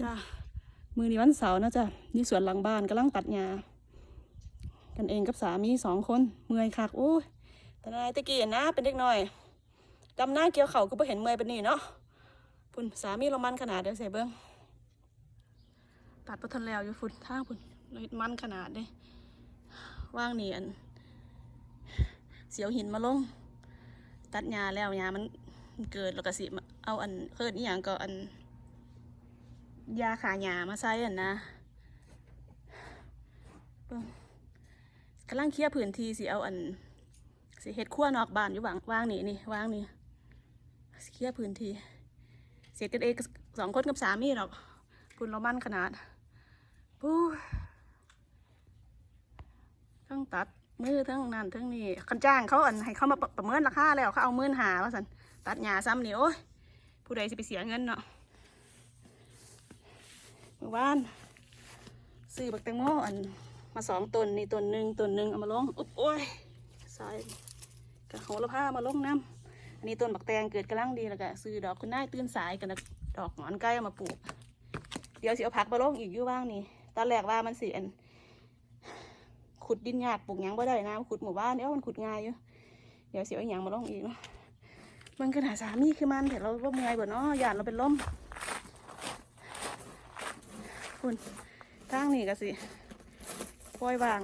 จ้ามือนี้วันเสาร์นะจ้ะนี่สวนหลังบ้านกำลังตัดหญ้ากันเองกับสามีสองคนเมื่อยคักโอ้ยแต่นายตะกี้นะ เป็นเด็กน้อยดำหน้าเกี่ยวเข่าก็บ่เห็นเมื่อยเป็นนี่เนาะพุ่นสามีเรามันขนาดเดียวใส่เบิ้งตัดประทันแล้วอยู่ฝุ่นท่าพุ่นเลยมันขนาดเด้ว่างเนี่อันเสียวหินมาลง ตัดหญ้าแล้วหญ้ามันเกิดแล้วก็สิเอาอันเคิดอีหยังก็อัน ยาขาหยามาใส่อันนะกำลังเคลียร์พื้นที่สิเอาอันสิเฮ็ดครัวนอกบ้านอยู่ว่างวางนี่นี่วางนี่สิเคลียร์พื้นที่เสร็จกันเองสองคนกับสามีหรอกคุณเรามั่นขนาดปู้ทั้งตัดมือทั้งนั่นทั้งนี่คันจ้างเขาอันให้เขามาประประเมินราคาแล้วเขาเอาหมื่นหาว่าสันตัดหญ้าซ้ำนี่โอ้ยผู้ใดสิไปเสียเงินเนาะ มื่อวานซื้อบักแตงโมอันมาสองต้นนี่ต้นหนึ่งต้นหนึ่งเอามาลงอุ๊บโอ้ยสายกะโหระพามาลงน้ำอันนี้ต้นบักแตงเกิดกำลังดีแล้วก็ซื้อดอกคุณนายตื่นสายกันดอกหงอนไก่เอามาปลูก เดี๋ยวสิเอาผักมาลงอีกอยู่บ้างนี่ตอนแรกว่ามันสิอันขุดดินยากปลูกหยังบ่ได้นะขุดหมู่บ้านเดี๋ยวมันขุดง่ายอยู่เดี๋ยวสิเอาหยังมาลงอีกเนาะมันขนาดสามีคือมันแต่เราก็เมื่อยบ่เนาะหยาดเราเป็นลม คุณทางนี้ก็สิปล่อยวาง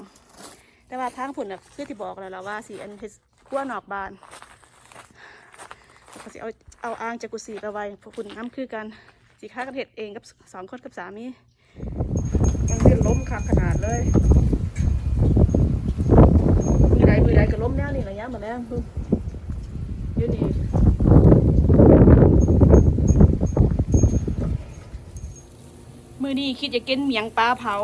แต่ว่าทางผุนน่ะคือที่บอกแล้วล่ะว่าสีอันเฮ็ดขั้วนอกบานก็สิเอาเอาอ่างจากกุศิกเอาไว้พวกคุณน้ำคือกันสีค้ากันเห็ดเองกับสองคนกับสามียังเล่นล้มคักขนาดเลยมือใดมือใดก็ล้มแน่นี่ระยะมาแล้วคุณอยู่นี่ มื อนี้คิดจะกินเมียงปลาเผา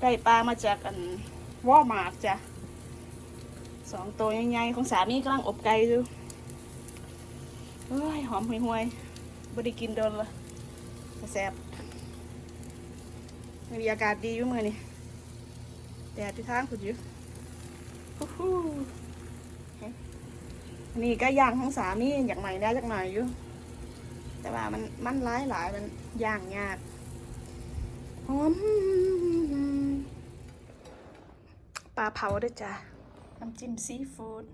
ได้ปลามาจากอันวอมาร์กจ้ะสองตัวใหญ่ๆของสามีกำลังอบไก่อยู่เฮ้ยหอมห่วยๆบด้กินโดนละแซ่บมีอากาศดีอยู่มือนี่แดดที่ทางผุดอยู่ฮู้ฮู้นี่ก็ย่างของสามีอยากใหม่ได้จักหน่อยู่ แต่ว่ามันมันหลายหลายมันย่างยากหอมปลาเผาด้วยจ้ะน้ำจิ้มซีฟู้ด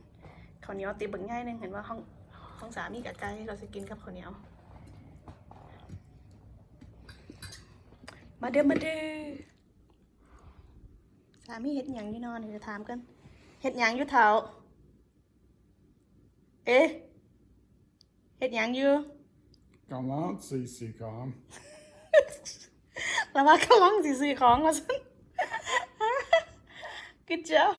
ข้าวเหนียวตีบึงง่ายหนึงเห็นว่าห้องห้องสามีกับไก่เราจะกินกับข้าวเหนียว มาเด้อมาเด้อสามีเห็ดหยังอยู่นอนเดี๋ยวถามกันเห็ดหยังอยู่เท้าเอ๊ะเห็ดหยังอยู่ กำลังซีซีของแล้วว่ากำลังซีซีของมาซั่น Good job